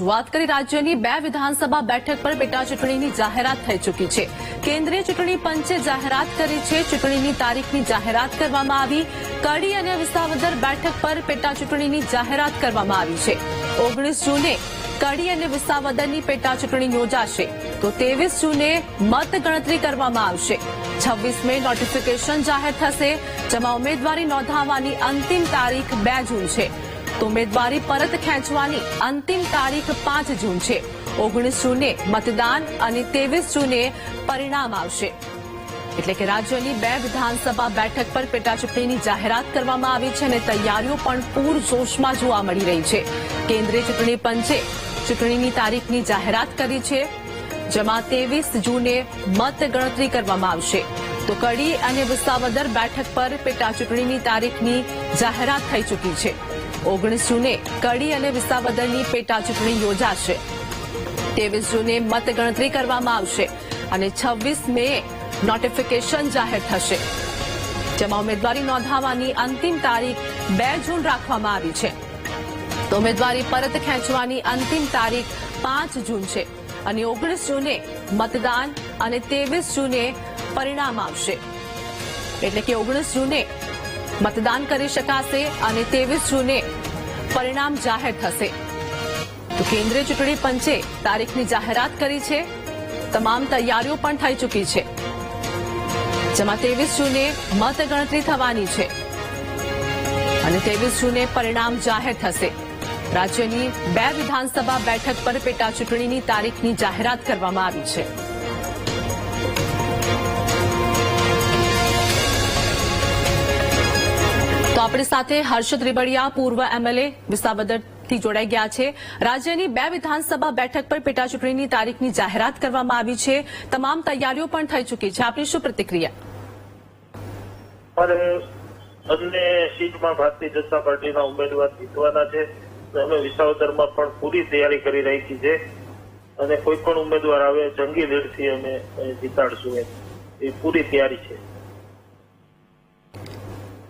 વાત કરી રાજ્યની બે વિધાનસભા બેઠક પર પેટા ચૂંટણીની જાહેરાત થઈ ચૂકી છે. કેન્દ્રીય ચૂંટણી પંચે જાહેરાત કરી છે. ચૂંટણીની તારીખની જાહેરાત કરવામાં આવી. કડી અને વિસાવદર બેઠક પર પેટા ચૂંટણીની જાહેરાત કરવામાં આવી છે. ઓગણીસ જૂને કડી અને વિસાવદરની પેટા ચૂંટણી યોજાશે. તો ત્રેવીસ જૂને મતગણતરી કરવામાં આવશે. છવ્વીસ મે નોટિફિકેશન જાહેર થશે. જેમાં ઉમેદવારી નોંધાવવાની અંતિમ તારીખ બે જૂન છે. તો ઉમેદવારી પરત ખેંચવાની અંતિમ તારીખ પાંચ જૂન છે. ઓગણીસ જૂને મતદાન અને ત્રેવીસ જૂને પરિણામ આવશે. એટલે કે રાજ્યની બે વિધાનસભા બેઠક પર પેટાચૂંટણીની જાહેરાત કરવામાં આવી છે અને તૈયારીઓ પણ પૂરજોશમાં જોવા મળી રહી છે. કેન્દ્રીય ચૂંટણી પંચે ચૂંટણીની તારીખની જાહેરાત કરી છે. જેમાં ત્રેવીસ જૂને મત ગણતરી કરવામાં આવશે. તો કડી અને વિસાવદર બેઠક પર પેટાચૂંટણીની તારીખની જાહેરાત થઈ ચૂકી છે. ઓગણીસ જૂને કડી અને વિસાવદરની પેટા ચૂંટણી યોજાશે. ત્રેવીસ જૂને મતગણતરી કરવામાં આવશે અને છવ્વીસ મે નોટિફિકેશન જાહેર થશે. જેમાં ઉમેદવારી નોંધાવવાની અંતિમ તારીખ બે જૂન રાખવામાં આવી છે. તો ઉમેદવારી પરત ખેંચવાની અંતિમ તારીખ પાંચ જૂન છે અને ઓગણીસ જૂને મતદાન અને ત્રેવીસ જૂને પરિણામ આવશે. એટલે કે ઓગણીસ જૂને મતદાન કરી શકાશે અને ત્રેવીસ જૂને પરિણામ જાહેર થશે. તો કેન્દ્રીય ચૂંટણી પંચે તારીખની જાહેરાત કરી છે. તમામ તૈયારીઓ પણ થઈ ચૂકી છે. જેમાં ત્રેવીસ જૂને મતગણતરી થવાની છે. અને ત્રેવીસ જૂને પરિણામ જાહેર થશે. રાજ્યની બે વિધાનસભા બેઠક પર પેટા ચૂંટણીની તારીખની જાહેરાત કરવામાં આવી છે. તો આપણી સાથે હર્ષ ત્રિબડિયા પૂર્વ એમએલએ વિસાવદરથી જોડાઈ ગયા છે. રાજ્યની બે વિધાનસભા બેઠક પર પેટાચૂંટણીની તારીખની જાહેરાત કરવામાં આવી છે. તમામ તૈયારીઓ પણ થઈ ચૂકી છે. આપની શું પ્રતિક્રિયા? બંને સીટમાં ભારતીય જનતા પાર્ટીના ઉમેદવાર જીતવાના છે. અમે વિસાવદરમાં પણ પૂરી તૈયારી કરી રાખી છે. અને કોઈ પણ ઉમેદવાર આવે, જંગી લીડથી અમે જીતાડશું એ પૂરી તૈયારી છે.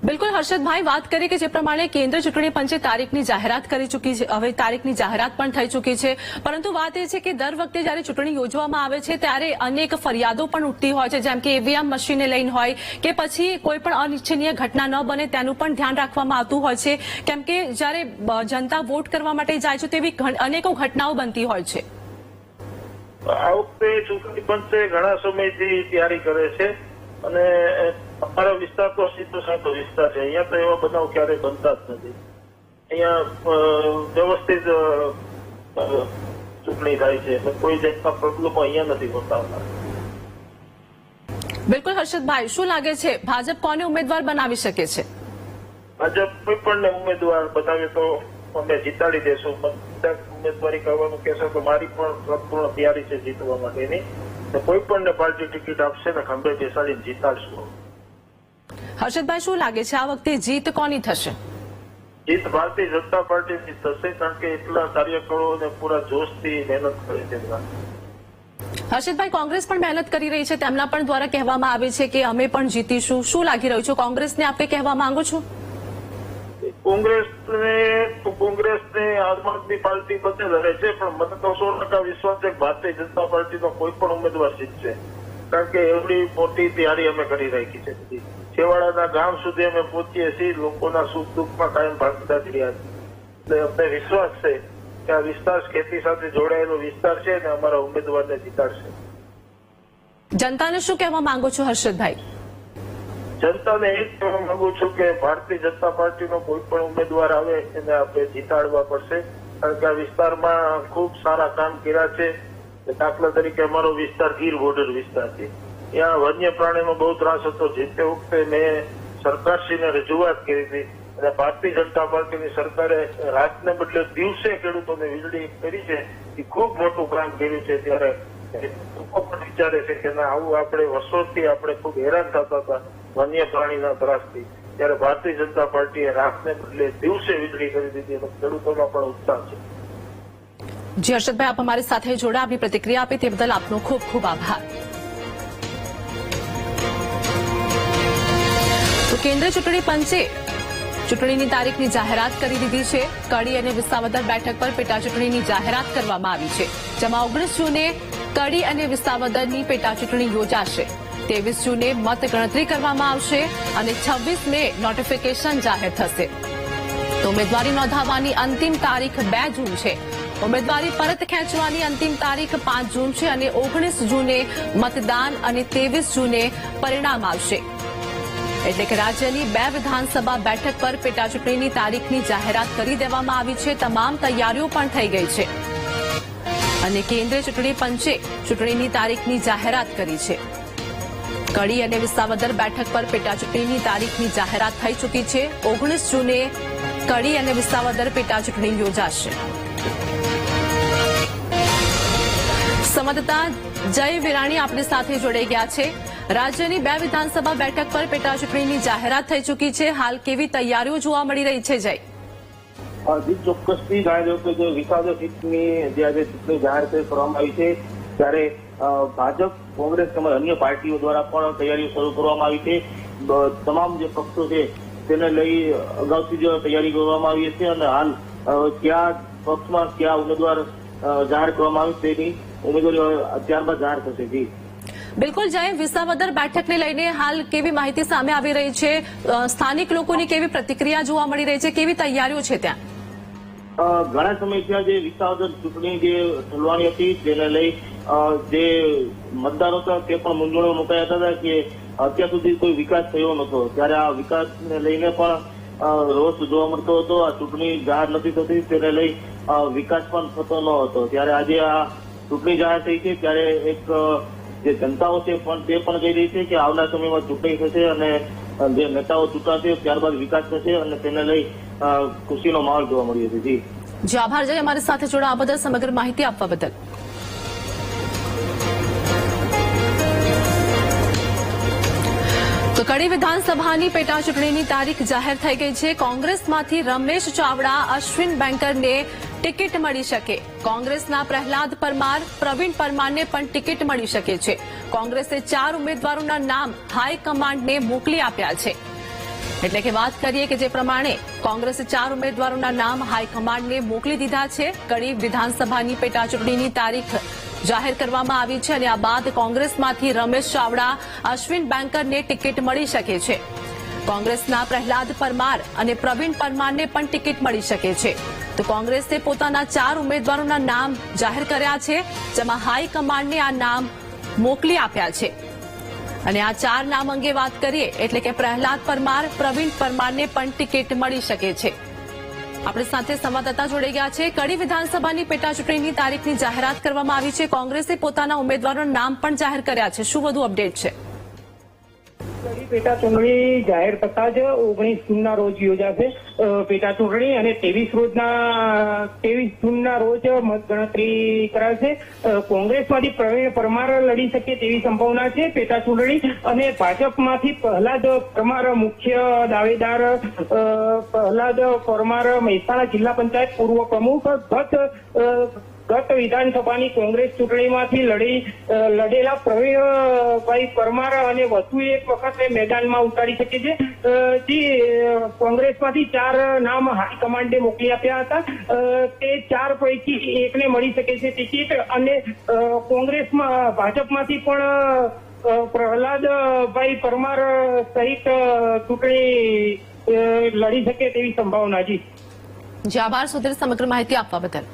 બિલકુલ હર્ષદભાઈ, વાત કરી કે જે પ્રમાણે કેન્દ્ર ચૂંટણી પંચે તારીખની જાહેરાત કરી ચૂકી છે, હવે તારીખની જાહેરાત પણ થઈ ચૂકી છે. પરંતુ વાત એ છે કે દર વખતે જ્યારે ચૂંટણી યોજવામાં આવે છે, ત્યારે અનેક ફરિયાદો પણ ઉઠતી હોય છે, જેમ કે ઈવીએમ મશીનને લઈને હોય કે પછી કોઈ પણ અનિચ્છનીય ઘટના ન બને તેનું પણ ધ્યાન રાખવામાં આવતું હોય છે. કેમ કે જ્યારે જનતા વોટ કરવા માટે જાય છે, તેવી અનેકો ઘટનાઓ બનતી હોય છે. આ વખતે ચૂંટણી પંચે ઘણા સમયથી તૈયારી કરે છે. અને અમારા વિસ્તાર તો સીધો સાધો વિસ્તાર છે. અહીંયા તો એવા બનાવ ક્યારેય બનતા જ નથી. અહીંયા વ્યવસ્થિત ચૂંટણી થાય છે. એટલે કોઈ જાતના પ્રોબ્લેમો અહીંયા નથી હોતા. બિલકુલ હર્ષદભાઈ શું લાગે છે? ભાજપ કોને ઉમેદવાર બનાવી શકે છે? ભાજપ કોઈ પણ ઉમેદવાર બનાવે તો અમે જીતાડી દેશું. ઉમેદવારી કરવાનું કહેશો તો મારી પણ સંપૂર્ણ તૈયારી છે જીતવા માટેની. કોઈ પણ પાર્ટી ટિકિટ આપશે ને ખંભે બેસાડીને જીતાડશું હર્ષદભાઈ શું લાગે છે? આ વખતે જીત કોની થશે? જીત ભારતીય જનતા પાર્ટીની થશે કારણ કે એટલા કાર્યકરો પૂરા જોશથી મહેનત કરે છે હર્ષદભાઈ કોંગ્રેસ પણ મહેનત કરી રહી છે. તેમના પણ દ્વારા કહેવામાં આવે છે કે અમે પણ જીતીશું. શું લાગી રહ્યું છે? કોંગ્રેસને આપણે કહેવા માંગો છો? કોંગ્રેસને કોંગ્રેસને આમ આદમી પાર્ટી બધે લડે છે, પણ મને તો સો ટકા વિશ્વાસ છે ભારતીય જનતા પાર્ટીનો કોઈ પણ ઉમેદવાર જીતશે. કારણ કે એવડી મોટી તૈયારી અમે કરી રાખી છે છેવાડાના ગામ સુધી અમે પહોંચીએ છીએ, લોકોના સુખ દુઃખમાં કાયમ ભાગીદાર રહ્યા છીએ એટલે અમને વિશ્વાસ છે કે આ વિસ્તાર ખેતી સાથે જોડાયેલો વિસ્તાર છે અને અમારા ઉમેદવારને જીતાડશે. જનતાને શું કહેવા માંગો છો, હર્ષદભાઈ? જનતાને એ કહેવા માંગુ છું કે ભારતીય જનતા પાર્ટીનો કોઈ પણ ઉમેદવાર આવે, એને આપણે જીતાડવા પડશે. કારણ કે આ વિસ્તારમાં ખૂબ સારા કામ કર્યા છે. દાખલા તરીકે અમારો વિસ્તાર ગીર બોર્ડર વિસ્તાર છે. ત્યાં વન્ય પ્રાણીનો બહુ ત્રાસ હતો. જે તે વખતે મેં સરકારશ્રીને રજૂઆત કરી હતી. અને ભારતીય જનતા પાર્ટીની સરકારે રાતને બદલે દિવસે ખેડૂતોને વીજળી કરી છે. એ ખૂબ મોટું કામ કર્યું છે ત્યારે. લોકો પણ વિચારે છે કે આવું આપણે વર્ષોથી આપણે ખૂબ હેરાન થતા હતા. વન્ય પ્રાણીના ત્રાસથી. ત્યારે ભારતીય જનતા પાર્ટીએ રાખને બદલે દિવસે વીજળી કરી દીધી અને ખેડૂતોમાં પણ ઉત્સાહ છે. જી હર્ષદભાઈ, આપ અમારી સાથે જોડા આપની પ્રતિક્રિયા આપી તે બદલ આપનો ખૂબ ખૂબ આભાર. તો કેન્દ્રીય ચૂંટણી પંચે ચૂંટણીની તારીખની જાહેરાત કરી દીધી છે. કડી અને વિસાવદર બેઠક પર પેટા ચૂંટણીની જાહેરાત કરવામાં આવી છે. જેમાં ઓગણીસ જૂને કડી અને વિસાવદરની પેટા ચૂંટણી યોજાશે. ત્રેવીસ જૂને મત ગણતરી કરવામાં આવશે અને છવ્વીસ મે નોટિફિકેશન જાહેર થશે. તો ઉમેદવારી નોંધાવવાની અંતિમ તારીખ બે જૂન છે. ઉમેદવારી પરત ખેંચવાની અંતિમ તારીખ પાંચ જૂન છે અને ઓગણીસ જૂને મતદાન અને ત્રેવીસ જૂને પરિણામ આવશે. એટલે કે રાજ્યની બે વિધાનસભા બેઠક પર પેટાચૂંટણીની તારીખની જાહેરાત કરી દેવામાં આવી છે. તમામ તૈયારીઓ પણ થઈ ગઈ છે. અને કેન્દ્રીય ચૂંટણી પંચે ચૂંટણીની તારીખની જાહેરાત કરી છે. કડી અને વિસાવદર બેઠક પર પેટાચૂંટણીની તારીખની જાહેરાત થઈ ચૂકી છે. ઓગણીસ જૂને કડી અને વિસાવદર પેટાચૂંટણી યોજાશે. સંવાદદાતા જય વિરાણી આપણી સાથે જોડાઈ ગયા છે. રાજ્યની બે વિધાનસભા બેઠક પર પેટાચૂંટણીની જાહેરાત થઈ ચૂકી છે. હાલ કેવી તૈયારીઓ જોવા મળી રહી છે, જય? હજી ચોક્કસથી જાહેર કે જે વિસાવદર સીટની જે આજે ચૂંટણી જાહેર કરવામાં આવી છે, ત્યારે ભાજપ કોંગ્રેસ તેમજ અન્ય પાર્ટીઓ દ્વારા પણ તૈયારીઓ શરૂ કરવામાં આવી છે. તમામ જે પક્ષો છે તેને લઈ અગાઉથી જ તૈયારી કરવામાં આવી છે અને હાલ કયા પક્ષમાં કયા ઉમેદવાર જાહેર કરવામાં આવે તેની ઉમેદવારી ત્યારબાદ જાહેર થશે. જી. બિલકુલ જય વિસાવદર બેઠકને લઈને હાલ કેવી માહિતી સામે આવી રહી છે? સ્થાનિક લોકોની કેવી પ્રતિક્રિયા જોવા મળી રહી છે? કેવી તૈયારીઓ છે ત્યાં? ઘણા સમયથી જે વિસાવદર ચૂંટણી જે ઢલવાની હતી તેને લઈ જે મતદારો હતા તે પણ મૂંઝવણમાં મુકાયા હતા કે અત્યાર સુધી કોઈ વિકાસ થયો નતો ત્યારે આ વિકાસને લઈને પણ રોષ જોવા મળતો હતો. આ ચૂંટણી જાહેર નથી થતી, તેને લઈ વિકાસ પણ થતો ન હતો. ત્યારે આજે આ ચૂંટણી જાહેર થઈ છે. ત્યારે એક જે જનતાઓ છે પણ તે પણ કહી રહી છે કે આવનાર સમયમાં ચૂંટણી થશે અને જે નેતાઓ ચૂંટાશે ત્યારબાદ વિકાસ થશે અને તેને લઈ ખુશીનો માહોલ જોવા મળ્યો છે. જી. જે, આભાર. જય અમારી સાથે જોડાવા બદલ સમગ્ર માહિતી આપવા બદલ. કડી વિધાનસભાની પેટા ચૂંટણીની તારીખ જાહેર થઈ ગઈ છે. કોંગ્રેસમાંથી રમેશ ચાવડા, અશ્વિન બેંકરને ટિકિટ મળી શકે. કોંગ્રેસના પ્રહલાદ પરમાર, પ્રવીણ પરમારને પણ ટિકિટ મળી શકે છે. કોંગ્રેસે ચાર ઉમેદવારોના નામ હાઈકમાન્ડને મોકલી આપ્યા છે. એટલે કે વાત કરીએ કે જે પ્રમાણે કોંગ્રેસે ચાર ઉમેદવારોના નામ હાઈકમાન્ડને મોકલી દીધા છે. કડી વિધાનસભાની પેટા ચૂંટણીની તારીખ જાહેર કરવામાં આવી છે અને આ બાદ કોંગ્રેસમાંથી રમેશ ચાવડા, અશ્વિન બેંકરને ટિકિટ મળી શકે છે. કોંગ્રેસના પ્રહલાદ પરમાર અને પ્રવીણ પરમારને પણ ટિકિટ મળી શકે છે. તો કોંગ્રેસે પોતાના ચાર ઉમેદવારોના નામ જાહેર કર્યા છે, જેમાં હાઈકમાન્ડને આ નામ મોકલી આપ્યા છે. અને આ ચાર નામ અંગે વાત કરીએ, એટલે કે પ્રહલાદ પરમાર, પ્રવીણ પરમારને પણ ટિકિટ મળી શકે છે. આપણી સાથે સંવાદદાતા જોડાઈ ગયા છે. કડી વિધાનસભાની પેટા ચૂંટણીની તારીખની જાહેરાત કરવામાં આવી છે. કોંગ્રેસે પોતાના ઉમેદવારોના નામ પણ જાહેર કર્યા છે. શું વધુ અપડેટ છે? પેટા ચૂંટણી જાહેર થતા જ ઓગણીસ જૂનના રોજ યોજાશે. પેટા ચૂંટણી અને ત્રેવીસ રોજના, ત્રેવીસ જૂનના રોજ મતગણતરી કરાશે. કોંગ્રેસમાંથી પ્રવીણ પરમાર લડી શકે તેવી સંભાવના છે પેટા ચૂંટણી અને ભાજપમાંથી પ્રહલાદ પરમાર મુખ્ય દાવેદાર પ્રહલાદ પરમાર મહેસાણા જિલ્લા પંચાયત પૂર્વ પ્રમુખ ગત ગત વિધાનસભાની કોંગ્રેસ ચૂંટણીમાંથી લડી લડેલા પ્રવીણભાઈ પરમાર અને વધુ એક વખત મેદાનમાં ઉતારી શકે છે. જે કોંગ્રેસમાંથી ચાર નામ હાઈકમાન્ડે મોકલી આપ્યા હતા. તે ચાર પૈકી એકને મળી શકે છે ટિકિટ અને કોંગ્રેસમાં, ભાજપમાંથી પણ પ્રહલાદભાઈ પરમાર સહિત ચૂંટણી લડી શકે તેવી સંભાવના જી જે, આભાર. સુધીર સમગ્ર માહિતી આપવા બદલ.